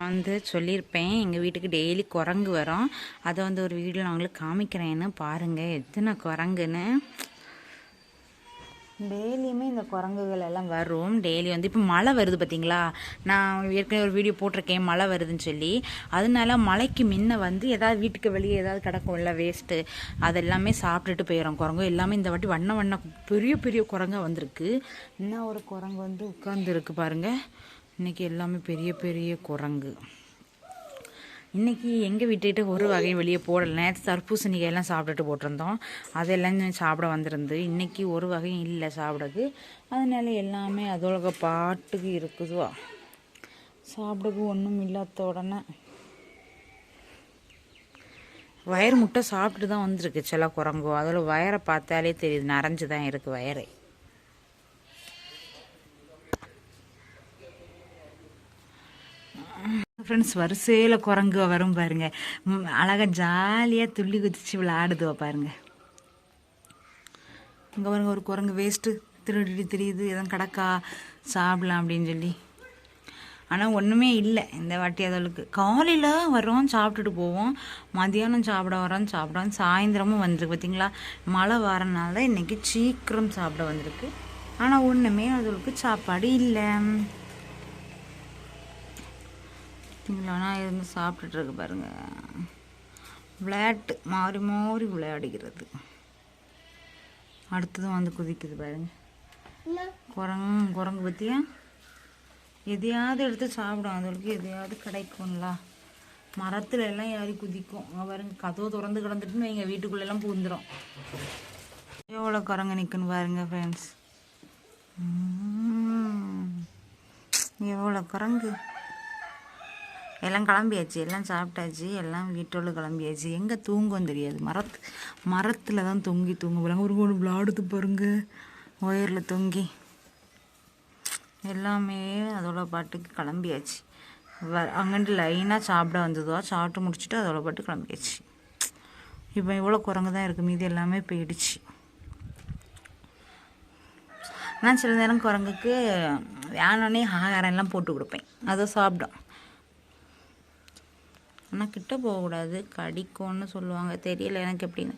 நான் வந்து சொல்லியிருப்பேன். எங்கள் வீட்டுக்கு டெய்லி குரங்கு வரும். அதை வந்து ஒரு வீடியோ நான் உங்களுக்கு காமிக்கிறேன்னு பாருங்கள் எத்தனை குரங்குன்னு. டெய்லியுமே இந்த குரங்குகள் எல்லாம் வரும். டெய்லி வந்து இப்போ மழை வருது பார்த்தீங்களா நான் ஏற்கனவே ஒரு வீடியோ போட்டிருக்கேன். மழை வருதுன்னு சொல்லி. அதனால மழைக்கு முன்ன வந்து ஏதாவது வீட்டுக்கு வெளியே ஏதாவது கிடக்கும்ல வேஸ்ட்டு அதெல்லாமே சாப்பிட்டுட்டு போயிடும் குரங்கு எல்லாமே இந்த வாட்டி வண்ண வண்ண பெரிய பெரிய குரங்காக வந்திருக்கு. இன்னும் ஒரு குரங்கு வந்து உட்காந்துருக்கு பாருங்கள் இன்றைக்கி எல்லாமே பெரிய பெரிய குரங்கு. இன்றைக்கி எங்கள் வீட்டுக்கிட்ட ஒரு வகையும் வெளியே போடலை. நேற்று தர்பூசணிக்காயெல்லாம் சாப்பிட்டுட்டு போட்டிருந்தோம். அதெல்லாம் சாப்பிட வந்திருந்து இன்றைக்கி ஒரு வகையும் இல்லை சாப்பிடக்கு. அதனால எல்லாமே அதோட பாட்டுக்கு இருக்குதுவா. சாப்பிடக்கு ஒன்றும் இல்லாத உடனே. வயர் முட்டை சாப்பிட்டு தான் வந்திருக்கு சில குரங்கும் அதில் வயரை பார்த்தாலே தெரியுது நரைஞ்சு தான் இருக்குது வயரை ஃப்ரெண்ட்ஸ் வரிசையில் குரங்கு வரும் பாருங்க. அழகாக ஜாலியாக துள்ளி குதிச்சு விளையாடுதுவா பாருங்க. இங்கே பாருங்க ஒரு குரங்கு வேஸ்ட்டு திருடி தெரியுது எதுவும் கிடக்கா? சாப்பிடலாம் அப்படின்னு சொல்லி. ஆனால் ஒன்றுமே இல்லை இந்த வாட்டி அதற்கு காலையில் வரோம் சாப்பிட்டுட்டு போவோம். மதியானம் சாப்பிட வரோம் சாப்பிடோம் சாயந்தரமும் வந்திருக்கு பார்த்தீங்களா மழை வரனால இன்றைக்கி சீக்கிரம் சாப்பிட வந்திருக்கு. ஆனால் ஒன்றுமே அதுகளுக்கு சாப்பாடு இல்லை. பார்த்தீங்களானா இருந்து சாப்பிட்டுட்டு பாருங்கள் விளையாட்டு மாறி மாறி விளையாடுகிறது. அடுத்ததும் வந்து குதிக்குது பாருங்க. குரங்கு குரங்கு பற்றியா எதையாவது எடுத்து சாப்பிடும். அதுகளுக்கு எதையாவது கிடைக்கும்ல. மரத்துல எல்லாம் ஏறி குதிக்கும். அங்கே பாருங்க கதவு திறந்து கிடந்துட்டுன்னு எங்கள் வீட்டுக்குள்ளெல்லாம் பூந்துடும் எவ்வளோ குரங்கு நிற்குன்னு பாருங்க ஃப்ரெண்ட்ஸ் எவ்வளோ குரங்கு. எல்லாம் கிளம்பியாச்சு எல்லாம் சாப்பிட்டாச்சு எல்லாம் வீட்டோடு கிளம்பியாச்சு. எங்கே தூங்கும் தெரியாது. மரத்து மரத்தில் தான் தொங்கி தூங்க போகிறாங்க ஒரு ஒன்று விளாடுது பாருங்க. ஒயரில் தொங்கி. எல்லாமே அதோட பாட்டுக்கு கிளம்பியாச்சு. வ அங்கிட்டு லைனாக சாப்பிட வந்ததோ சாப்பிட்டு முடிச்சுட்டு அதோட பாட்டு கிளம்பியாச்சு. இப்போ இவ்வளோ குரங்கு தான் இருக்குது மீதி எல்லாமே போயிடுச்சு. நான் சில நேரம் குரங்குக்கு வேணுன்னே ஆகாரம் எல்லாம் போட்டு கொடுப்பேன். அதை சாப்பிடும். ஆனால் கிட்ட போகக்கூடாது. கடிக்கும்னு சொல்லுவாங்க. தெரியல எனக்கு எப்படின்னு.